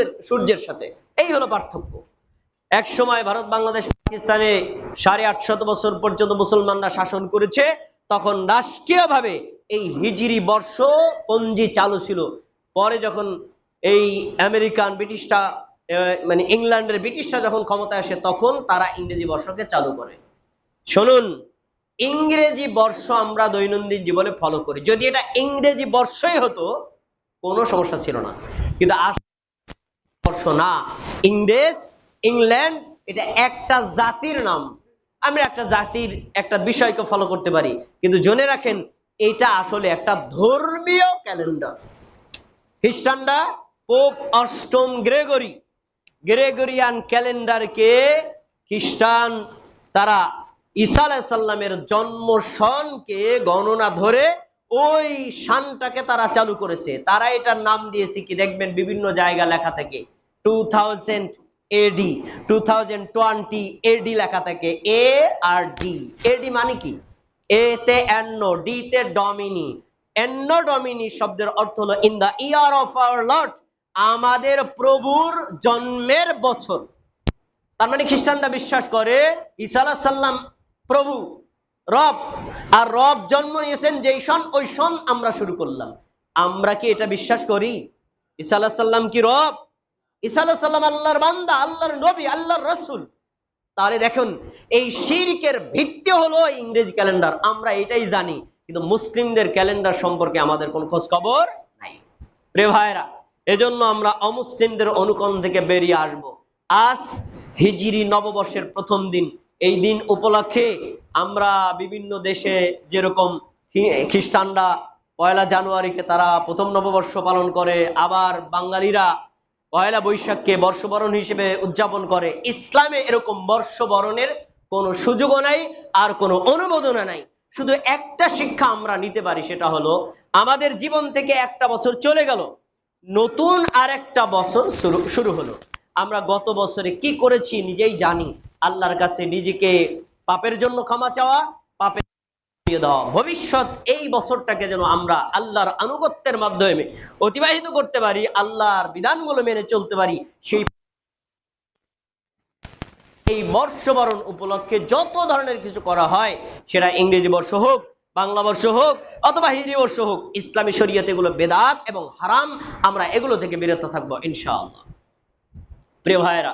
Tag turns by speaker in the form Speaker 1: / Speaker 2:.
Speaker 1: সূর্যের সূর্যের সাথে। এই হলো পার্থক্য। এক সময় ভারত, বাংলাদেশ, পাকিস্তানে সাড়ে আটশত বছর পর্যন্ত মুসলমানরা শাসন করেছে, তখন রাষ্ট্রীয়ভাবে এই হিজিরি বর্ষ পঞ্জি চালু ছিল। পরে যখন এই আমেরিকান ব্রিটিশরা মানে ইংল্যান্ডের ব্রিটিশরা যখন ক্ষমতায় আসে, তখন তারা ইংরেজি বর্ষকে চালু করে। শুনুন, ইংরেজি বর্ষ আমরা দৈনন্দিন জীবনে ফলো করি। যদি এটা ইংরেজি বর্ষই হতো, কোনো সমস্যা ছিল না। কিন্তু বর্ষ না? ইংরেজ, ইংল্যান্ড, এটা একটা জাতির নাম। আমরা একটা জাতির একটা বিষয়কে ফলো করতে পারি। কিন্তু জেনে রাখেন, এটা আসলে একটা ধর্মীয় ক্যালেন্ডার খ্রিস্টানরা পোপ অষ্টম গ্রেগরি, গ্রেগরিয়ান ক্যালেন্ডারকে খ্রিস্টান, তারা ঈসা আলাইসাল্লামের জন্ম সনকে গণনা ধরে ওই শানটাকে তারা চালু করেছে। তারা এটার নাম দিয়েছে কি? দেখবেন বিভিন্ন জায়গা লেখা থেকে। Two thousand AD two thousand twenty AD লেখা থাকে এ আর ডি এডি মানে কি? এ তে অ্যান্ন ডি তে ডমিনি অ্যান্ন ডমিনি শব্দের অর্থ হলো in the year of our lord আমাদের প্রভুর জন্মের বছর। তার মানে খ্রিস্টানরা বিশ্বাস করে, ঈসা সাল্লাম প্রভু, রব, আর রব জন্ম নিয়েছেন যেই সন, ওই সন আমরা শুরু করলাম। আমরা কি এটা বিশ্বাস করি? ঈসা সাল্লাম কি রব? সাল্লাম আল্লাহর বান্দা, আল্লাহর নবী, আল্লাহর রসুল। তাহলে দেখুন, এই শিরকের ভিত্তি হলো ইংরেজি ক্যালেন্ডার। আমরা এটাই জানি, কিন্তু মুসলিমদের ক্যালেন্ডার সম্পর্কে আমাদের কোনো খোঁজ খবর নাই। প্রিয় ভাইরা এজন্য আমরা অমুসলিমদের অনুকরণ থেকে বেরিয়ে আসব। আজ হিজিরি নববর্ষের প্রথম দিন। এই দিন উপলক্ষে আমরা বিভিন্ন দেশে যেরকম খ্রিস্টানরা পয়লা জানুয়ারিকে তারা প্রথম নববর্ষ পালন করে, আবার বাঙালিরা পয়লা বৈশাখকে বর্ষবরণ হিসেবে উদযাপন করে। ইসলামে এরকম বর্ষবরণের কোনো সুযোগও নাই, আর কোনো অনুমোদনও নাই। শুধু একটা শিক্ষা আমরা নিতে পারি, সেটা হলো, আমাদের জীবন থেকে একটা বছর চলে গেল, নতুন আর একটা বছর শুরু হলো। আমরা গত বছরে কি করেছি নিজেই জানি। আল্লাহর কাছে নিজেকে পাপের জন্য ক্ষমা চাওয়া, পাপের দিয়ে দেওয়া ভবিষ্যৎ এই বছরটাকে যেন আমরা আল্লাহর আনুগত্যের মাধ্যমে অতিবাহিত করতে পারি, আল্লাহর বিধানগুলো মেনে চলতে পারি, সেই এই বর্ষবরণ উপলক্ষে যত ধরনের কিছু করা হয়, সেটা ইংরেজি বর্ষ হোক, বাংলা বর্ষ হোক, অথবা হিন্দি বর্ষ হোক, ইসলামী শরীয়ত এগুলো বেদাত এবং হারাম, আমরা এগুলো থেকে বিরত থাকব, ইনশাআল্লাহ। প্রিয় ভাইয়েরা